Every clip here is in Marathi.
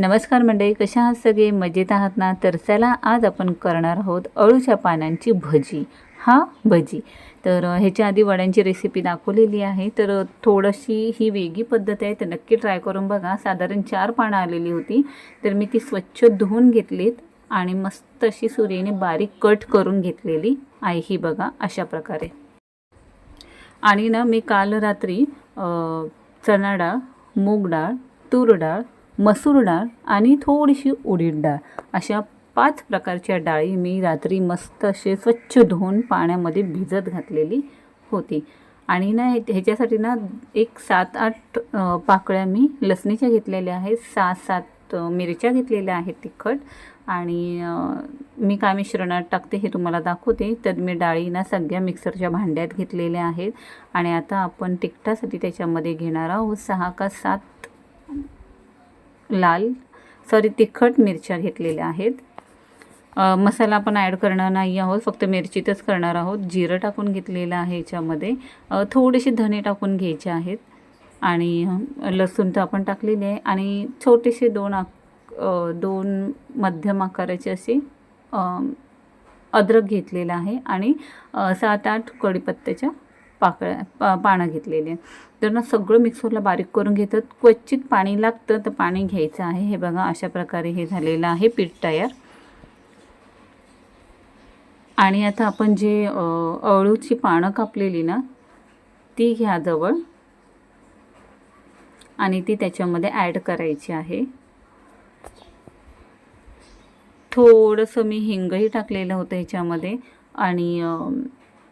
नमस्कार मंडळी कशा आहात सगळे? मजेत आहात ना? तर चला आज आपण करणार आहोत अळूच्या पानांची भजी. हा भजी. तर ह्याच्या आधी वड्यांची रेसिपी दाखवलेली आहे. तर थोडीशी ही वेगळी पद्धत आहे. तर नक्की ट्राय करून बघा. साधारण चार पानं आलेली होती. तर मी ती स्वच्छ धुवून घेतलीत आणि मस्त अशी सुरीने बारीक कट करून घेतलेली आहे ही बघा अशा प्रकारे. आणि ना मी काल रात्री चणा डाळ मूग डाळ तूर डाळ मसूर डाळ आणि थोडीशी उडीद डाळ. अशा पाच प्रकारच्या डाळी मी रात्री मस्त असे स्वच्छ धुवून पाण्यामध्ये भिजत घातलेली होती. आणि ना हे- ह्याच्यासाठी ना एक सात आठ पाकळ्या मी लसणीच्या घेतलेल्या आहेत. सहा सात मिरच्या घेतलेल्या आहेत तिखट. आणि मी काय मिश्रणात टाकते हे तुम्हाला दाखवते. तर मी डाळी ना सगळ्या मिक्सरच्या भांड्यात घेतलेल्या आहेत. आणि आता आपण तिखटासाठी त्याच्यामध्ये घेणार आहोत सहा का सात लाल सॉरी तिखट मिरच्या घेतलेल्या आहेत. मसाला पण ॲड करणार नाही आहोत फक्त मिरचीतच करणार आहोत. जिरं टाकून घेतलेलं आहे याच्यामध्ये. थोडेसे धणे टाकून घ्यायचे आहेत. आणि लसूण तर आपण टाकलेले आहे. आणि छोटेसे दोन आक दोन मध्यम आकाराचे असे अद्रक घेतलेलं आहे. आणि सात आठ कढीपत्त्याच्या पाकळ्या पा पानं घेतलेले तर ना सगळं मिक्सरला बारीक करून घेतात क्वचित पाणी लागतं तर पाणी घ्यायचं आहे. हे बघा अशा प्रकारे हे झालेलं आहे पीठ तयार. आणि आता आपण जे अळूची पानं कापलेली ना ती घ्या जवळ. आणि ती त्याच्यामध्ये ॲड करायची आहे. थोडंसं मी हिंगही टाकलेलं होतं ह्याच्यामध्ये. आणि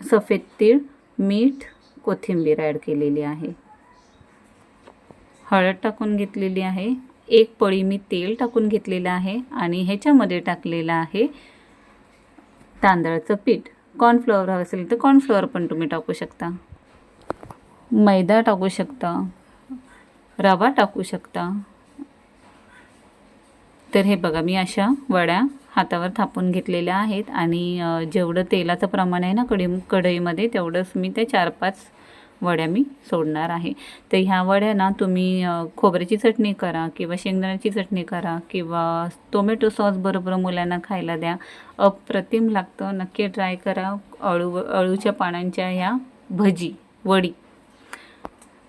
सफेद तीळ. मीठ कोथिंबीर ॲड केलेली आहे. हळद टाकून घेतलेली आहे. एक पळी मी तेल टाकून घेतलेलं आहे आणि ह्याच्यामध्ये टाकलेलं आहे तांदळाचं पीठ. कॉर्नफ्लॉवर हवं असेल तर कॉर्नफ्लॉवर पण तुम्ही टाकू शकता. मैदा टाकू शकता. रवा टाकू शकता. तर हे बघा मी अशा वड्या हातावर थापून घेतलेल्या आहेत आणि जेवढं तेलाचं प्रमाण आहे ना कढई कढईमध्ये तेवढंच मी त्या चार पाच वड्या मी सोडणार आहे. तर ह्या वड्या ना तुम्ही खोबऱ्याची चटणी करा किंवा शेंगदाण्याची चटणी करा किंवा टोमॅटो सॉस बरोबर मुलांना खायला द्या. अप्रतिम लागतं. नक्की ट्राय करा. अळू अळूच्या पानांच्या ह्या भजी वडी.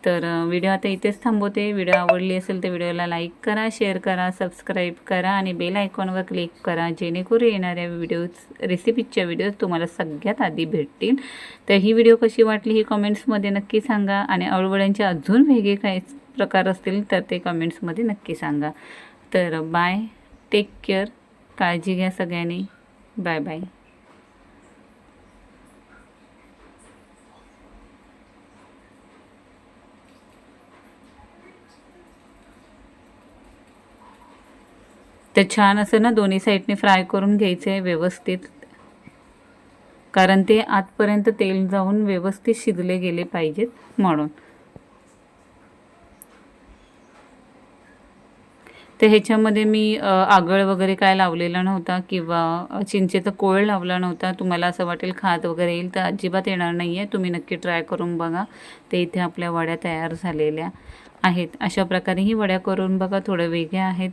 तर व्हिडिओ आता इथेच थांबवते. व्हिडिओ आवडली असेल तर व्हिडिओला लाईक करा शेअर करा सबस्क्राईब करा आणि बेल आयकॉनवर क्लिक करा जेणेकरून येणाऱ्या व्हिडिओज रेसिपीजच्या व्हिडिओज तुम्हाला सगळ्यात आधी भेटतील. तर ही व्हिडिओ कशी वाटली ही कमेंट्समध्ये नक्की सांगा आणि अळवड्यांचे अजून वेगळे काही प्रकार असतील तर ते कमेंट्समध्ये नक्की सांगा. तर बाय टेक केअर काळजी घ्या सगळ्यांनी. बाय बाय ते छान असं ना दोन्ही साईडने फ्राय करून घ्यायचे आहे व्यवस्थित. कारण ते आतपर्यंत तेल जाऊन व्यवस्थित शिजले गेले पाहिजेत म्हणून. तर ह्याच्यामध्ये मी आगळ वगैरे काय लावलेला नव्हता किंवा चिंचेचा कोळ लावला नव्हता. तुम्हाला असं वाटेल खात वगैरे येईल तर अजिबात येणार नाही आहे तुम्ही नक्की ट्राय करून बघा. ते इथे आपल्या वड्या तयार झालेल्या आहेत. अशा प्रकारे ही वड्या करून बघा. थोड्या वेगळ्या आहेत.